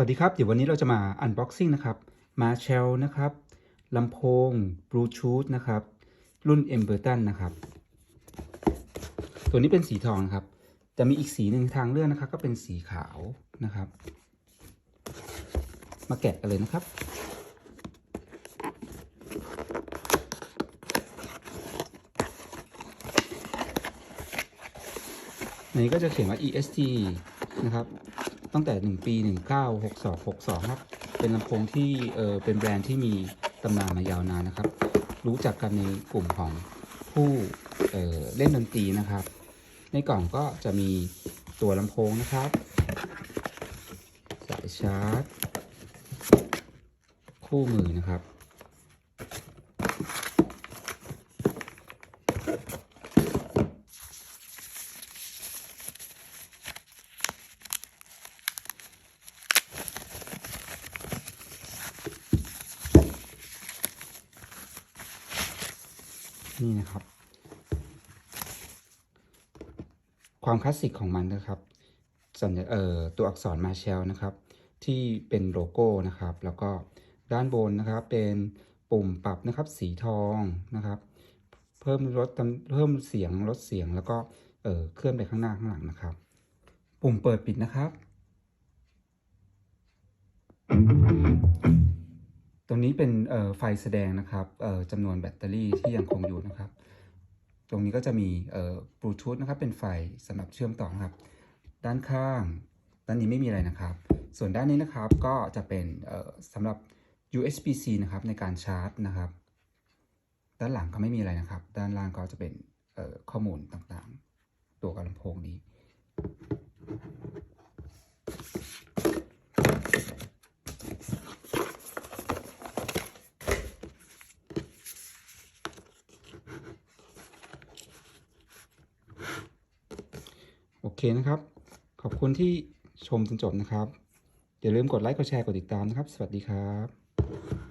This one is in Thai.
วัสดีครับ เดี๋ยววันนี้เราจะมา unboxing นะครับ Marshall นะครับลำโพง Bluetooth นะครับ รุ่น e m b e r t o n นะครับ ตัวนี้เป็นสีทองนะครับจะมีอีกสีหนึ่งทางเลือกนะครับ ก็เป็นสีขาวนะครับ มาแกะกันเลยนะครับ ในนี้ก็จะเขียนว่า EST นะครับ ตั้งแต่ 1 ปี 1962 62 ครับ เป็นลำโพงที่เออเป็นแบรนด์ที่มีตำนานมายาวนานนะครับ รู้จักกันในกลุ่มของผู้เอ่อเล่นดนตรีนะครับ ในกล่องก็จะมีตัวลำโพงนะครับสายชาร์จ คู่มือนะครับ นี่นะครับ ความคลาสสิกของมันนะครับสัญเอ่อตัวอักษรมาเชลนะครับ ที่เป็นโลโก้นะครับ แล้วก็ด้านบนนะครับเป็นปุ่มปรับนะครับสีทองนะครับ เพิ่มลดเพิ่มเสียงลดเสียงแล้วก็เอ่อเคลื่อนไปข้างหน้าข้างหลังนะครับ ปุ่มเปิดปิดนะครับ ตรงนี้เป็นไฟแสดงนะครับจำนวนแบตเตอรี่ที่ยังคงอยู่นะครับ ตรงนี้ก็จะมีบลูทูธนะครับ เป็นไฟสำหรับเชื่อมต่อครับ ด้านข้าง ด้านนี้ไม่มีอะไรนะครับ ส่วนด้านนี้นะครับก็จะเป็นสำหรับ USB-C นะครับในการชาร์จนะครับ ด้านหลังก็ไม่มีอะไรนะครับ ด้านล่างก็จะเป็นข้อมูลต่างๆ ตัวกับลำโพงนี้ เคนะครับ ขอบคุณที่ชมจนจบนะครับ อย่าลืมกดไลค์ กดแชร์ กดติดตามนะครับ สวัสดีครับ